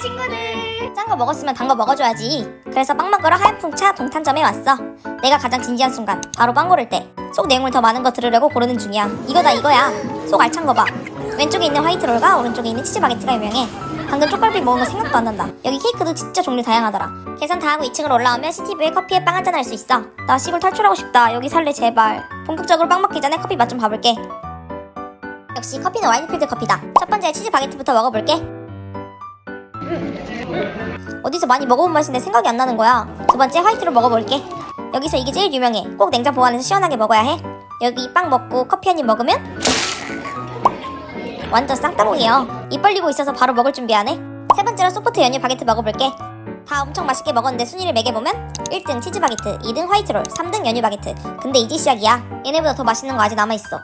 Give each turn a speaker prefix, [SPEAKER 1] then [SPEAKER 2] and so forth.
[SPEAKER 1] 친구들. 짠 거 먹었으면 단 거 먹어줘야지. 그래서 빵 먹으러 하얀풍차 동탄점에 왔어. 내가 가장 진지한 순간 바로 빵 고를 때 속 내용물 더 많은 거 들으려고 고르는 중이야. 이거다 이거야. 속 알찬 거봐. 왼쪽에 있는 화이트롤과 오른쪽에 있는 치즈 바게트가 유명해. 방금 쪽갈비 먹은 거 생각도 안 난다. 여기 케이크도 진짜 종류 다양하더라. 계산 다 하고 2층으로 올라오면 시티뷰에 커피에 빵 한잔 할 수 있어. 나 시골 탈출하고 싶다. 여기 살래 제발. 본격적으로 빵 먹기 전에 커피 맛 좀 봐볼게. 역시 커피는 와인필드 커피다. 첫 번째 치즈 바게트부터 먹어볼게 어디서 많이 먹어본 맛인데 생각이 안 나는 거야. 두 번째 화이트로 먹어볼게. 여기서 이게 제일 유명해. 꼭 냉장 보관해서 시원하게 먹어야 해. 여기 빵 먹고 커피 한 입 먹으면 완전 쌍따봉이에요. 입 벌리고 있어서 바로 먹을 준비하네. 세 번째로 소프트 연유 바게트 먹어볼게. 다 엄청 맛있게 먹었는데 순위를 매겨보면 1등 치즈 바게트, 2등 화이트롤, 3등 연유 바게트. 근데 이제 시작이야. 얘네보다 더 맛있는 거 아직 남아있어.